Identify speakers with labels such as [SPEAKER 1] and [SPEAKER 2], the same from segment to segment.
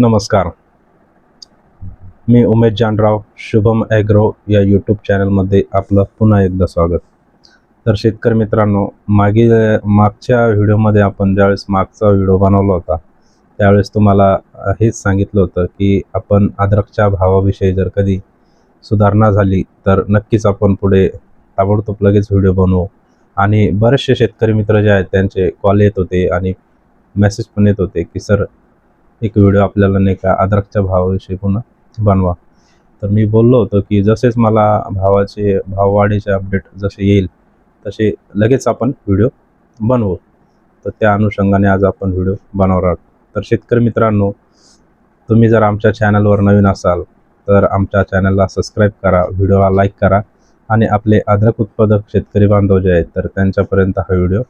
[SPEAKER 1] नमस्कार. मी उमेश जानराव शुभम ॲग्रो या यूट्यूब चॅनलमध्ये आपलं पुन्हा एकदा स्वागत. तर शेतकरी मित्रांनो मागील मागच्या व्हिडिओमध्ये आपण ज्यावेळेस मागचा व्हिडिओ बनवला होता त्यावेळेस तुम्हाला हेच सांगितलं होतं की आपण अद्रकच्या भावाविषयी जर कधी सुधारणा झाली तर नक्कीच आपण पुढे ताबडतोब लगेच व्हिडिओ बनवू. आणि बरेचसे शेतकरी मित्र जे आहेत त्यांचे कॉल येत होते आणि मेसेज पण येत होते की सर एक व्हिडिओ आपल्याला नाही का अद्रकच्या भावाविषयी पुन्हा बनवा. तर मी बोललो होतो की जसेच मला भावाचे भाववाढीचे अपडेट जसे येईल तसे लगेच आपण व्हिडिओ बनवू. तर त्या अनुषंगाने आज आपण व्हिडिओ बनवणार आहोत. तर शेतकरी मित्रांनो तुम्ही जर आमच्या चॅनलवर नवीन असाल तर आमच्या चॅनलला सबस्क्राईब करा व्हिडिओला लाईक करा आणि आपले अद्रक उत्पादक शेतकरी बांधव जे आहेत तर त्यांच्यापर्यंत हा व्हिडिओ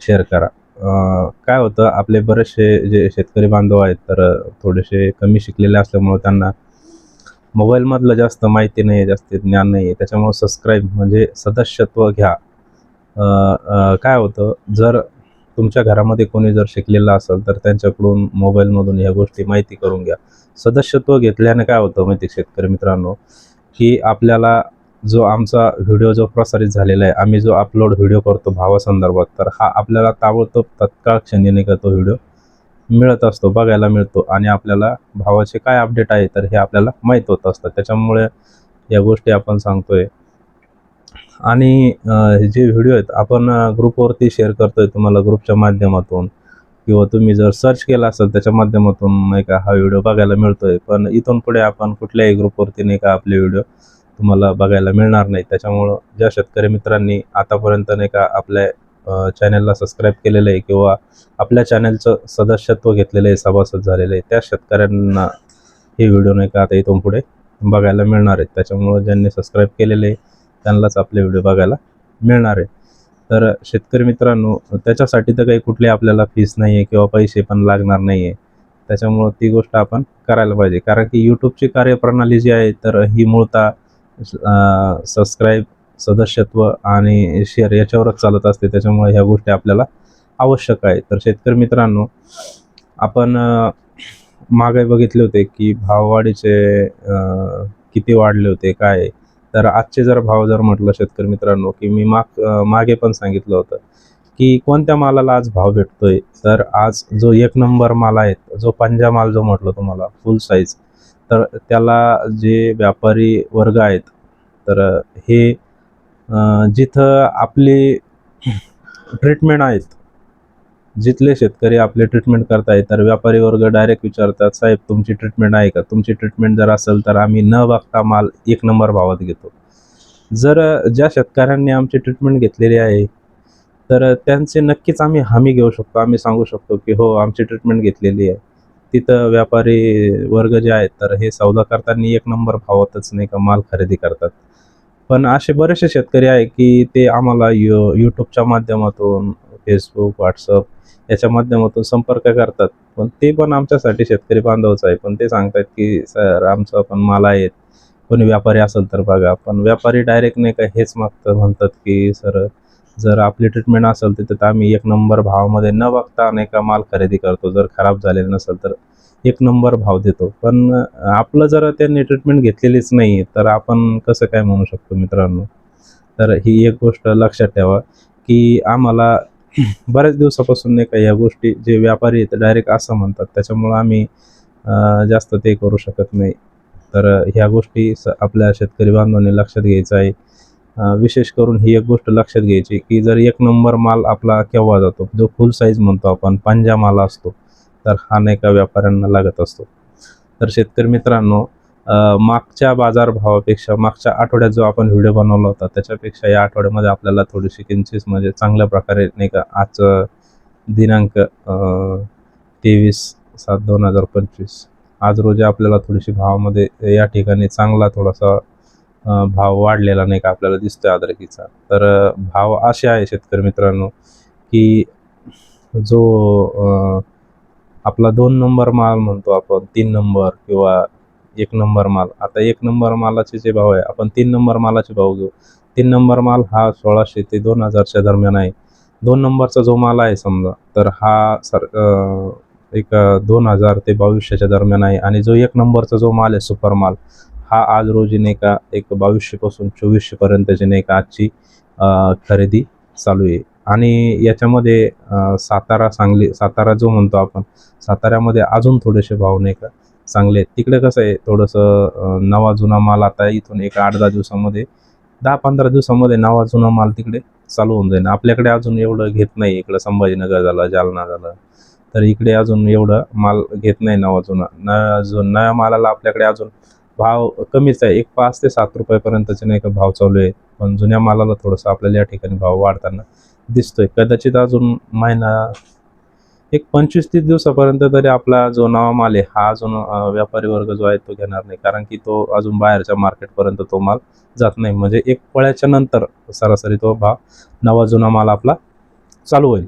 [SPEAKER 1] शेअर करा. काय होतं आपले बरेचसे जे शेतकरी बांधव आहेत तर थोडेसे कमी शिकलेले असल्यामुळं त्यांना मोबाईलमधलं जास्त माहिती नाही आहे जास्त ज्ञान नाही आहे त्याच्यामुळं सबस्क्राईब म्हणजे सदस्यत्व घ्या. काय होतं जर तुमच्या घरामध्ये कोणी जर शिकलेलं असेल तर त्यांच्याकडून मोबाईलमधून ह्या गोष्टी माहिती करून घ्या. सदस्यत्व घेतल्याने काय होतं माहिती आहे शेतकरी मित्रांनो की आपल्याला जो आमचा व्हिडिओ जो प्रसारित झालेला आहे आम्ही जो अपलोड व्हिडिओ करतो भावासंदर्भात तर हा आपल्याला ताबडतोब तत्काळ क्षणी नाही का तो व्हिडिओ. मिळत असतो बघायला मिळतो आणि आपल्याला भावाचे काय अपडेट आहे तर हे आपल्याला माहीत होत असतं. त्याच्यामुळे या गोष्टी आपण सांगतोय. आणि हे जे व्हिडिओ आहेत आपण ग्रुपवरती शेअर करतोय तुम्हाला ग्रुपच्या माध्यमातून. किंवा तुम्ही जर सर्च केला असेल त्याच्या माध्यमातून नाही का हा व्हिडिओ बघायला मिळतोय. पण इथून पुढे आपण कुठल्याही ग्रुपवरती नाही का आपले व्हिडिओ तुम्हाला बघायला मिळणार नाही. त्याच्यामुळं ज्या शेतकरी मित्रांनी आतापर्यंत नाही का आपल्या चॅनलला सबस्क्राईब केलेलं आहे किंवा आपल्या चॅनलचं सदस्यत्व घेतलेलं आहे सभासद झालेलं आहे त्या शेतकऱ्यांना हे व्हिडिओ नाही का आता इथून पुढे बघायला मिळणार आहेत त्याच्यामुळं ज्यांनी सबस्क्राईब केलेले आहे त्यांनाच आपले व्हिडिओ बघायला मिळणार आहे. तर शेतकरी मित्रांनो त्याच्यासाठी तर काही कुठली आपल्याला फीस नाही आहे किंवा पैसे पण लागणार नाही आहे. त्याच्यामुळं ती गोष्ट आपण करायला पाहिजे. कारण की यूट्यूबची कार्यप्रणाली जी आहे तर ही मूळतः सबस्क्राईब सदस्यत्व आणि शेअर याच्यावरच चालत असते. त्याच्यामुळे ह्या गोष्टी आपल्याला आवश्यक आहे तर शेतकरी मित्रांनो आपण मागे बघितले होते की भाववाढीचे किती वाढले होते काय? तर आजचे जर भाव जर म्हटलं शेतकरी मित्रांनो की मी माग मागे पण सांगितलं होतं की कोणत्या मालाला आज भाव भेटतोय? तर आज जो एक नंबर माल आहे जो पंजा माल जो म्हटलं तुम्हाला फुल साईज तर त्याला जे व्यापारी वर्ग आहेत तर हे जिथं आपली ट्रीटमेंट आहेत जिथले शेतकरी आपले ट्रीटमेंट करतायत तर व्यापारी वर्ग डायरेक्ट विचारतात साहेब तुमची ट्रीटमेंट आहे का? तुमची ट्रीटमेंट जर असेल तर आम्ही न बघता माल एक नंबर भावात घेतो. जर ज्या शेतकऱ्यांनी आमची ट्रीटमेंट घेतलेली आहे तर त्यांचे नक्कीच आम्ही हमी घेऊ शकतो. आम्ही सांगू शकतो की हो आमची ट्रीटमेंट घेतलेली आहे. तिथं व्यापारी वर्ग जे आहेत तर हे सौदा करताना एक नंबर भावातच नाही का माल खरेदी करतात. पण असे बरेचसे शेतकरी आहे की ते आम्हाला यु यूट्यूबच्या माध्यमातून फेसबुक व्हॉट्सअप याच्या माध्यमातून संपर्क करतात. पण ते पण आमच्यासाठी शेतकरी बांधवच आहे. पण ते सांगतात की सर आमचं पण माल आहेत. कोणी व्यापारी असेल तर बघा. पण व्यापारी डायरेक्ट नाही का हेच मागतं म्हणतात की सर जर आपली ट्रीटमेंट असेल तर तिथं आम्ही एक नंबर भावामध्ये न बघता नाही का माल खरेदी करतो. जर खराब झालेलं नसेल तर एक नंबर भाव देतो. पण आपलं जर त्यांनी ट्रीटमेंट घेतलेलीच नाही तर आपण कसं काय म्हणू शकतो मित्रांनो? तर ही एक गोष्ट लक्षात ठेवा की आम्हाला बऱ्याच दिवसापासून नाही का या गोष्टी जे व्यापारी आहेत डायरेक्ट असं म्हणतात. त्याच्यामुळं आम्ही जास्त ते करू शकत नाही. तर ह्या गोष्टी स आपल्या शेतकरी बांधवांनी लक्षात घ्यायचं आहे. विशेष करून ही एक गोष्ट लक्षात घ्यायची की जर एक नंबर माल आपला केव्हा जातो? जो फुल साईज म्हणतो आपण पंजा माल असतो तर हा नाही का व्यापाऱ्यांना लागत असतो. तर शेतकरी मित्रांनो मागच्या बाजारभावापेक्षा मागच्या आठवड्यात जो आपण व्हिडिओ बनवला होता त्याच्यापेक्षा या आठवड्यामध्ये आपल्याला थोडीशी किंचित म्हणजे चांगल्या प्रकारे नाही का आजचं दिनांक तेवीस सात दोन हजार पंचवीस आज रोजी आपल्याला थोडीशी भावामध्ये या ठिकाणी चांगला थोडासा भाव वाढलेला नाही का आपल्याला दिसतोय अद्रकीचा तर भाव असे आहे शेतकरी मित्रांनो की जो आपला दोन नंबर माल म्हणतो आपण तीन नंबर किंवा एक नंबर माल. आता एक नंबर मालाचे जे भाव आहे आपण तीन नंबर मालाचे भाव घेऊ. तीन नंबर माल हा सोळाशे ते दोन हजारच्या दरम्यान आहे. दोन नंबरचा जो माल आहे समजा तर हा सर एक दोन हजार ते बावीसशेच्या दरम्यान आहे. आणि जो एक नंबरचा जो माल आहे सुपर माल हा आज रोजी नाही का एक बावीसशेपासून चोवीसशेपर्यंतची नाही का आजची खरेदी चालू आहे. आणि याच्यामध्ये सातारा सांगली सातारा जो म्हणतो आपण साताऱ्यामध्ये अजून थोडेसे भाव नाही का चांगले आहेत. तिकडे कसं आहे थोडंसं नवा जुना माल आता इथून एक आठ दहा दिवसामध्ये दहा पंधरा दिवसामध्ये नवा जुना माल तिकडे चालू होऊन जाईल. आपल्याकडे अजून एवढं घेत नाही इकडं संभाजीनगर झालं जालना झालं. तर इकडे अजून एवढं माल घेत नाही नवा जुना. न जो नव्या मालाला आपल्याकडे अजून भाव कमीच आहे. एक पाच ते सात रुपयापर्यंतचे नाही का भाव चालू आहे. पण जुन्या मालाला थोडंसं आपल्याला या ठिकाणी भाव वाढताना दिसतोय. कदाचित अजून महिना एक पंचवीस तीस दिवसापर्यंत तरी आपला जो नवा माल आहे हा अजून व्यापारी वर्ग जो आहे तो घेणार नाही. कारण की तो अजून बाहेरच्या मार्केटपर्यंत तो माल जात नाही. म्हणजे एक पळ्याच्या नंतर सरासरी तो भाव नवा जुना माल आपला चालू होईल.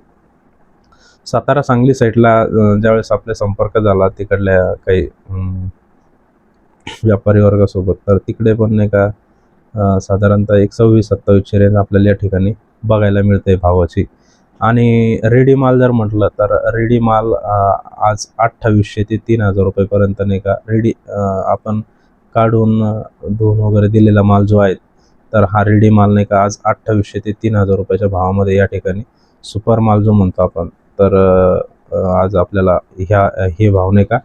[SPEAKER 1] सातारा सांगली साईडला ज्यावेळेस आपला संपर्क झाला तिकडल्या काही व्यापारी वर्गासोबत. तर तिकडे पण नाही का साधारणतः एक सव्वीस सत्तावीसची रेंज आपल्याला या ठिकाणी बघायला मिळते भावाची. आणि रेडी माल जर म्हटलं तर रेडी माल आज अठ्ठावीसशे ते तीन हजार रुपयेपर्यंत नाही का रेडी आपण काढून धुवून वगैरे दिलेला माल जो आहे तर हा रेडी माल नाही का आज अठ्ठावीसशे ते तीन हजार रुपयाच्या भावामध्ये या ठिकाणी सुपर माल जो म्हणतो आपण तर आज आपल्याला ह्या हे भाव नाही का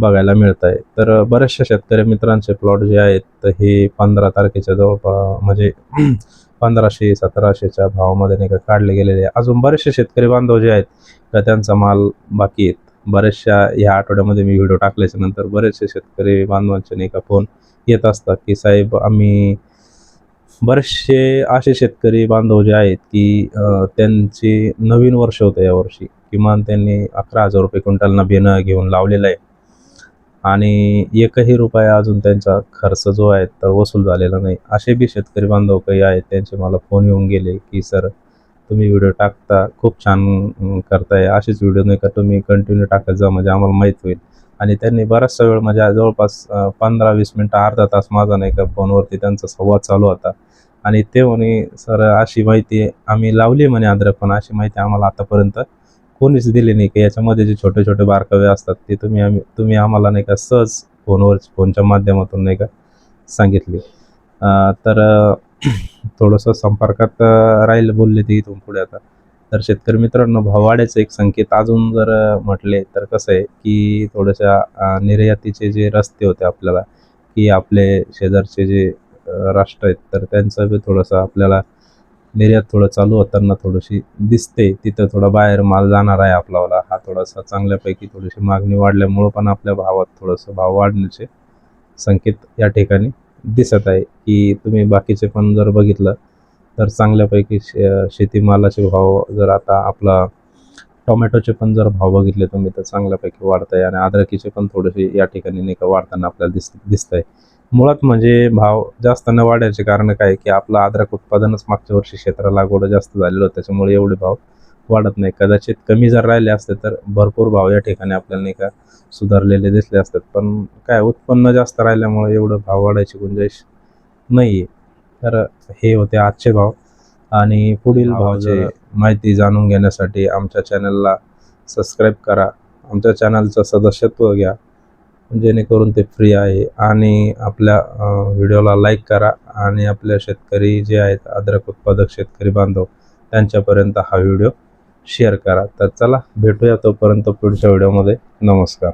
[SPEAKER 1] बघायला मिळत आहे तर बऱ्याचशा शेतकरी मित्रांचे प्लॉट जे आहेत तर हे पंधरा तारखेच्या जवळपास म्हणजे पंधराशे सतराशेच्या भावामध्ये नाही का काढले गेलेले आहे. अजून बरेचसे शेतकरी बांधव जे आहेत का त्यांचा माल बाकी आहेत. बऱ्याचशा ह्या आठवड्यामध्ये मी व्हिडिओ टाकल्याच्या नंतर बरेचसे शेतकरी बांधवांचे नाही का फोन येत असतात की साहेब आम्ही बरेचसे असे शेतकरी बांधव जे आहेत की त्यांचे नवीन वर्ष होतं यावर्षी. किमान त्यांनी अकरा हजार रुपये क्विंटलना बियाणं घेऊन लावलेलं आहे. आणि एकही रुपया अजून त्यांचा खर्च जो आहे तर वसूल झालेला नाही. असे बी शेतकरी बांधव काही आहेत त्यांचे मला फोन येऊन गेले की सर तुम्ही व्हिडिओ टाकता खूप छान करताय. असेच व्हिडिओ नाही का तुम्ही कंटिन्यू टाकत जा म्हणजे आम्हाला माहीत होईल. आणि त्यांनी बराचसा वेळ म्हणजे जवळपास पंधरा वीस मिनटं अर्धा तास माझा नाही का फोनवरती त्यांचा संवाद चालू होता. आणि ते म्हणे सर अशी माहिती आम्ही लावली म्हणे अद्रक पण अशी माहिती आम्हाला आतापर्यंत कोणीच दिले नाही की याच्यामध्ये जे छोटे छोटे बारकावे असतात ते तुम्ही आम्ही तुम्ही आम्हाला नाही का सहज फोनवर फोनच्या माध्यमातून नाही का सांगितले. तर थोडंसं संपर्कात राहील बोलले ते इथून पुढे आता. तर शेतकरी मित्रांनो भावाड्याचे एक संकेत अजून जर म्हटले तर कसं आहे की थोड्याशा निर्यातीचे जे रस्ते होते आपल्याला की आपले शेजारचे जे राष्ट्र आहेत तर त्यांचं बी थोडंसं आपल्याला निर्यात थोडं चालू होताना थोडीशी दिसते. तिथं थोडा बाहेर माल जाणार आहे आपलावाला हा थोडासा चांगल्यापैकी थोडीशी मागणी वाढल्यामुळं पण आपल्या भावात थोडंसं भाव वाढण्याचे संकेत या ठिकाणी दिसत आहे. की तुम्ही बाकीचे पण जर बघितलं तर चांगल्यापैकी शे शेतीमालाचे भाव जर आता आपला टोमॅटोचे पण जर भाव बघितले तुम्ही तर चांगल्यापैकी वाढत आहे आणि अद्रकीचे पण थोडेसे या ठिकाणी नाही का वाढताना आपल्याला दिस दिसत आहे मुळात म्हणजे भाव जास्त न वाढायचे कारण काय की आपलं अद्रक उत्पादनच मागच्या वर्षी क्षेत्र लागवड जास्त झालेलं होतं त्याच्यामुळे एवढे भाव वाढत नाही. कदाचित कमी जर राहिले असते तर भरपूर भाव या ठिकाणी आपल्याला नाही का सुधारलेले दिसले असतात. पण काय उत्पन्न जास्त राहिल्यामुळे एवढं भाव वाढायची गुंजाईश नाही आहे तर हे होते आजचे भाव. आणि पुढील भावाचे माहिती जाणून घेण्यासाठी आमच्या चॅनलला सबस्क्राईब करा. आमच्या चॅनलचं सदस्यत्व घ्या. म्हणजे जेणेकरून ते फ्री आहे. आणि आपल्या व्हिडिओला लाईक करा. आणि आपल्या शेतकरी जे आहेत अद्रक उत्पादक शेतकरी बांधव त्यांच्यापर्यंत हा व्हिडिओ शेअर करा. तर चला भेटूया तोपर्यंत पुढच्या व्हिडिओमध्ये नमस्कार.